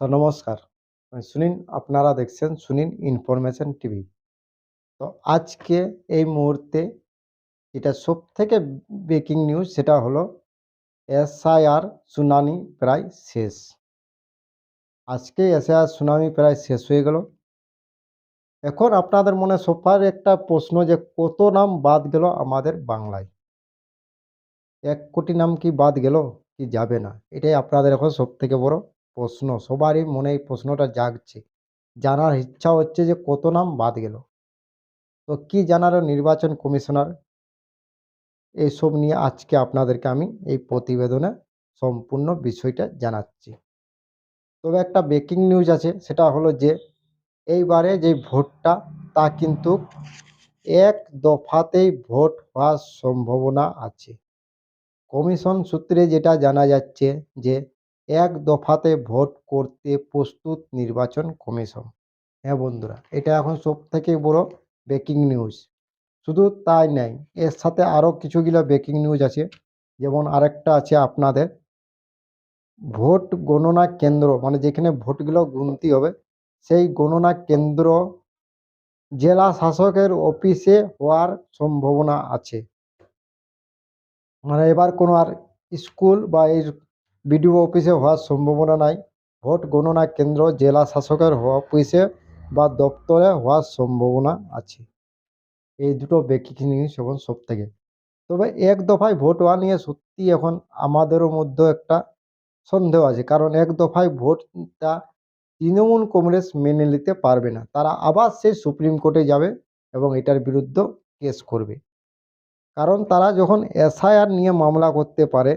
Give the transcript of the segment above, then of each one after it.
তো নমস্কার। সুনীল, আপনারা দেখছেন সুনীল ইনফরমেশন টিভি। তো আজকে এই মুহূর্তে যেটা সব থেকে ব্রেকিং নিউজ সেটা হলো এসআইআর শুনানি প্রায় শেষ। আজকে এসআইআর শুনানি প্রায় শেষ হয়ে গেল। এখন আপনাদের মনে সবার একটা প্রশ্ন যে কত নাম বাদ গেল আমাদের বাংলায়? এক কোটি নাম কি বাদ গেল কি যাবে না? এটাই আপনাদের এখন সব থেকে বড় প্রশ্ন, সবারই মনে এই প্রশ্নটা জাগছে। জানার ইচ্ছা হচ্ছে যে কত নাম বাদ গেল। তো কি জানারও নির্বাচন কমিশনার? এইসব নিয়ে আজকে আপনাদেরকে আমি এই প্রতিবেদনে সম্পূর্ণ বিষয়টা জানাচ্ছি। তবে একটা ব্রেকিং নিউজ আছে, সেটা হলো যে এইবারে যে ভোটটা, তা কিন্তু এক দফাতেই ভোট হওয়ার সম্ভাবনা আছে। কমিশন সূত্রে যেটা জানা যাচ্ছে যে এক দফাতে ভোট করতে প্রস্তুত নির্বাচন কমিশন। হ্যাঁ বন্ধুরা, এটা এখন সব থেকে বড় ব্রেকিং নিউজ শুধু তাই নাই, এর সাথে আরও কিছুগুলো ব্রেকিং নিউজ আছে। যেমন আরেকটা আছে আপনাদের, ভোট গণনা কেন্দ্র মানে যেখানে ভোটগুলো গুনতি হবে, সেই গণনা কেন্দ্র জেলা শাসকের অফিসে হওয়ার সম্ভাবনা আছে। মানে এবার কোনো আর স্কুল বা এই বিডিও অফিসে হওয়ার সম্ভাবনা নাই। ভোট গণনা কেন্দ্র জেলা শাসকের অফিসে বা দপ্তরে হওয়ার সম্ভাবনা আছে। এই দুটো ব্রেকিং নিউজ এখন সব থেকে। তবে এক দফায় ভোট হওয়া নিয়ে সত্যি এখন আমাদেরও মধ্যে একটা সন্দেহ আছে। কারণ এক দফায় ভোটটা তৃণমূল কংগ্রেস মেনে নিতে পারবে না। তারা আবার সেই সুপ্রিম কোর্টে যাবে এবং এটার বিরুদ্ধে কেস করবে। কারণ তারা যখন এসআইআর নিয়ে মামলা করতে পারে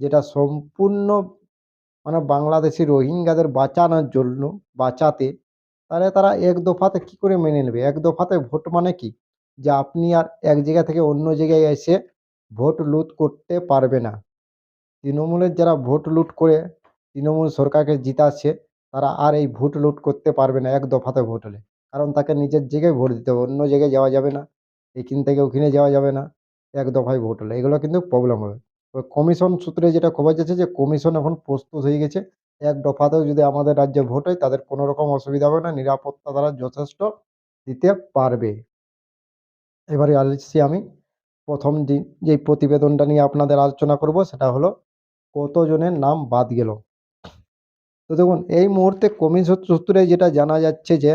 যেটা সম্পূর্ণ মানে বাংলাদেশি রোহিঙ্গাদের বাঁচানোর জন্য, বাঁচাতে তাহলে তারা এক দফাতে কি করে মেনে নেবে? এক দফাতে ভোট মানে কি? যে আপনি আর এক জায়গা থেকে অন্য জায়গায় এসে ভোট লুট করতে পারবে না। তৃণমূলের যারা ভোট লুট করে তৃণমূল সরকারকে জিতাচ্ছে, তারা আর এই ভোট লুট করতে পারবে না এক দফাতে ভোট হলে। কারণ তাকে নিজের জায়গায় ভোট দিতে হবে, অন্য জায়গায় যাওয়া যাবে না, এখান থেকে ওখানে যাওয়া যাবে না, এক দফায় ভোট হলে। এগুলো কিন্তু প্রবলেম হবে। কমিশন সূত্রে যেটা খবর যাচ্ছে যে কমিশন এখন প্রস্তুত হয়ে গেছে। এক দফাতেও যদি আমাদের রাজ্যে ভোট হয়, তাদের কোনো রকম অসুবিধা হবে না, নিরাপত্তা তারা যথেষ্ট দিতে পারবে। এবারে আসছি আমি প্রথম যে যেই প্রতিবেদনটা নিয়ে আপনাদের আলোচনা করব, সেটা হলো কতজনের নাম বাদ গেল। তো দেখুন, এই মুহূর্তে কমিশন সূত্রে যেটা জানা যাচ্ছে যে,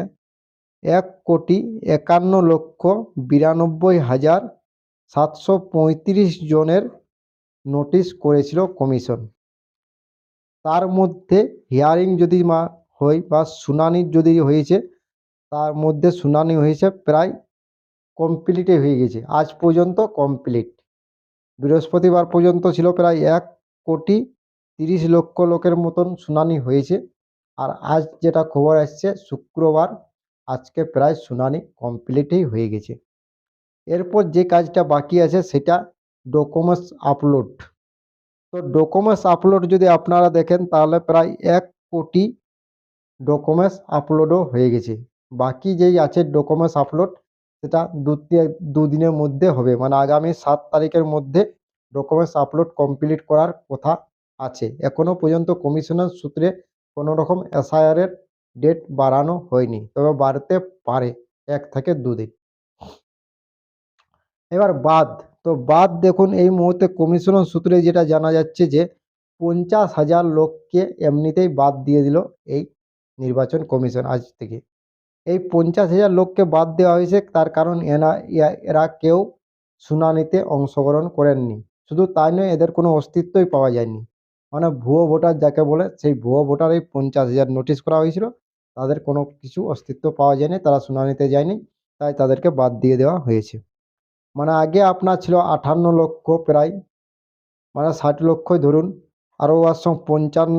এক কোটি একান্ন লক্ষ বিরানব্বই হাজার সাতশো পঁয়ত্রিশ জনের নোটিশ করেছিল কমিশন তার মধ্যে হিয়ারিং যদি মা হয় বা শুনানি যদি হয়েছে, তার মধ্যে শুনানি হয়েছে প্রায় কমপ্লিটে হয়ে গেছে। আজ পর্যন্ত কমপ্লিট বৃহস্পতিবার পর্যন্ত ছিল প্রায় এক কোটি তিরিশ লক্ষ লোকের মতন শুনানি হয়েছে। আর আজ যেটা খবর আসছে, শুক্রবার আজকে প্রায় শুনানি কমপ্লিটই হয়ে গেছে। এরপর যে কাজটা বাকি আছে, সেটা ডকুমেন্টস আপলোড তো ডকুমেন্টস আপলোড যদি আপনারা দেখেন, তাহলে প্রায় এক কোটি ডকুমেন্টস আপলোডও হয়ে গেছে। বাকি যেই আছে ডকুমেন্টস আপলোড সেটা দু দুদিনের মধ্যে হবে। মানে আগামী সাত তারিখের মধ্যে ডকুমেন্টস আপলোড কমপ্লিট করার কথা আছে। এখনও পর্যন্ত কমিশনার সূত্রে কোনো রকম এসআইআরের ডেট বাড়ানো হয়নি। তবে বাড়তে পারে, এক থেকে দুদিন। এবার বাদ। তো বাদ দেখুন, এই মুহূর্তে কমিশনের সূত্রে যেটা জানা যাচ্ছে যে, পঞ্চাশ হাজার লোককে এমনিতেই বাদ দিয়ে দিল এই নির্বাচন কমিশন আজ থেকে। এই পঞ্চাশ হাজার লোককে বাদ দেওয়া হয়েছে, তার কারণ এনা এরা কেউ শুনানিতে অংশগ্রহণ করেননি। শুধু তাই নয়, এদের কোনো অস্তিত্বই পাওয়া যায়নি। মানে ভুয়ো ভোটার যাকে বলে, সেই ভুয়ো ভোটার এই পঞ্চাশ হাজার নোটিশ করা হয়েছিল। তাদের কোনো কিছু অস্তিত্ব পাওয়া যায়নি, তারা শুনানিতে যায়নি, তাই তাদেরকে বাদ দিয়ে দেওয়া হয়েছে। মানে আগে আপনার ছিল আটান্ন লক্ষ প্রায় মানে ষাট লক্ষই ধরুন, আরও ওর সঙ্গে পঞ্চান্ন,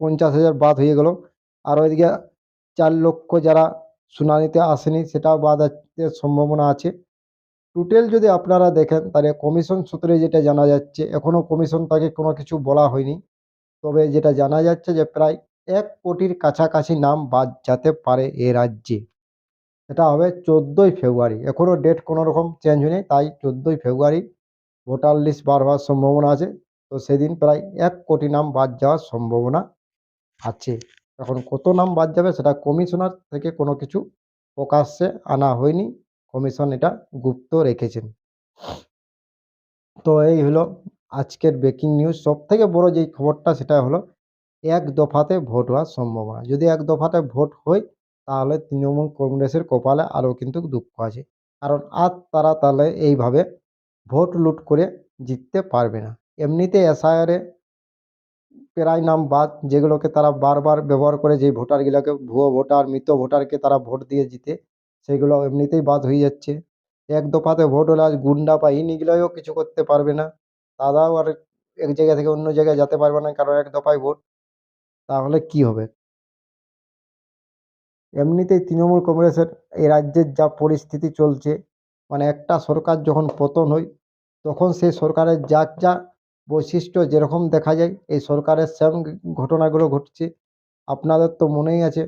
পঞ্চাশ হাজার বাদ হয়ে গেল, আর ওইদিকে চার লক্ষ যারা শুনানিতে আসেনি সেটাও বাদ আসতে সম্ভাবনা আছে। টোটাল যদি আপনারা দেখেন, তাহলে কমিশন সূত্রে যেটা জানা যাচ্ছে এখনও কমিশন তাকে কোনো কিছু বলা হয়নি, তবে যেটা জানা যাচ্ছে যে প্রায় এক কোটির কাছাকাছি নাম বাদ যেতে পারে এ রাজ্যে। সেটা হবে চোদ্দোই ফেব্রুয়ারি। এখনও ডেট কোনো রকম চেঞ্জ হয়নি, তাই চোদ্দোই ফেব্রুয়ারি ভোটার লিস্ট বার হওয়ার সম্ভাবনা আছে। তো সেদিন প্রায় এক কোটি নাম বাদ যাওয়ার সম্ভাবনা আছে। এখন কত নাম বাদ যাবে সেটা কমিশনার থেকে কোনো কিছু প্রকাশ্যে আনা হয়নি। কমিশন এটা গুপ্ত রেখেছেন। তো এই হলো আজকের ব্রেকিং নিউজ সব থেকে বড় যেই খবরটা সেটা হলো এক দফাতে ভোট হওয়ার সম্ভাবনা। যদি এক দফাতে ভোট হয় তাহলে তৃণমূল কংগ্রেসের কপালে আরও কিন্তু দুঃখ আছে। কারণ আর তারা তাহলে এইভাবে ভোট লুট করে জিততে পারবে না। এমনিতে এসআইআরে প্রায় নাম বাদ যেগুলোকে তারা বারবার ব্যবহার করে যে ভোটারগুলোকে ভুয়ো ভোটার, মৃত ভোটারকে তারা ভোট দিয়ে জিতে, সেগুলো এমনিতেই বাদ হয়ে যাচ্ছে। এক দফাতে ভোট হলে আজ গুন্ডা বা ইনগুলোও কিছু করতে পারবে না। তারাও আর এক জায়গা থেকে অন্য জায়গায় যেতে পারবে না কারণ এক দফায় ভোট। তাহলে কি হবে? এমনিতেই তৃণমূল কংগ্রেসের এই রাজ্যের যা পরিস্থিতি চলছে মানে একটা সরকার যখন পতন হয়, তখন সেই সরকারের যা যা বৈশিষ্ট্য যেরকম দেখা যায়, এই সরকারের সেম ঘটনাগুলো ঘটছে। আপনাদের তো মনেই আছে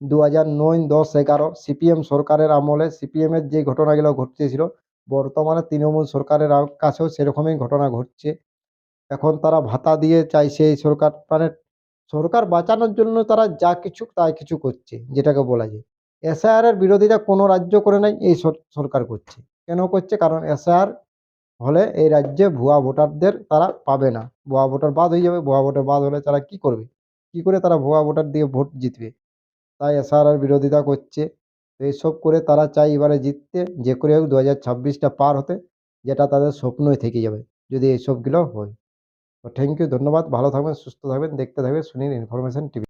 দু হাজার নয়, দশ, এগারো, সিপিএম সরকারের আমলে, সিপিএমের যে ঘটনাগুলো ঘটতেছিল, বর্তমানে তৃণমূল সরকারের কাছেও সেরকমই ঘটনা ঘটছে। এখন তারা ভাতা দিয়ে চাইছে এই সরকার মানে সরকার বাঁচানোর জন্য তারা যা কিছু তাই কিছু করছে, যেটাকে বলা যায়। এসআইআর এর বিরোধিতা কোনো রাজ্য করে নাই, এই সর- সরকার করছে। কেন করছে? কারণ এসআইআর হলে এই রাজ্যে ভুয়া ভোটারদের তারা পাবে না। ভুয়া ভোটার বাদ হয়ে যাবে, ভুয়া ভোটার বাদ হলে তারা কি করবে? কি করে তারা ভুয়া ভোটার দিয়ে ভোট জিতবে? তাই এসআর এর বিরোধিতা করছে। তো এইসব করে তারা চায় এবারে জিততে, যে করে হোক দু হাজার ছাব্বিশটা পার হতে, যেটা তাদের স্বপ্নই থেকে যাবে, যদি এইসবগুলো হয়। থ্যাংক ইউ ধন্যবাদ। ভালো থাকবেন সুস্থ থাকবেন। দেখতে থাকবেন সুনীল ইনফরমেশন টিভি।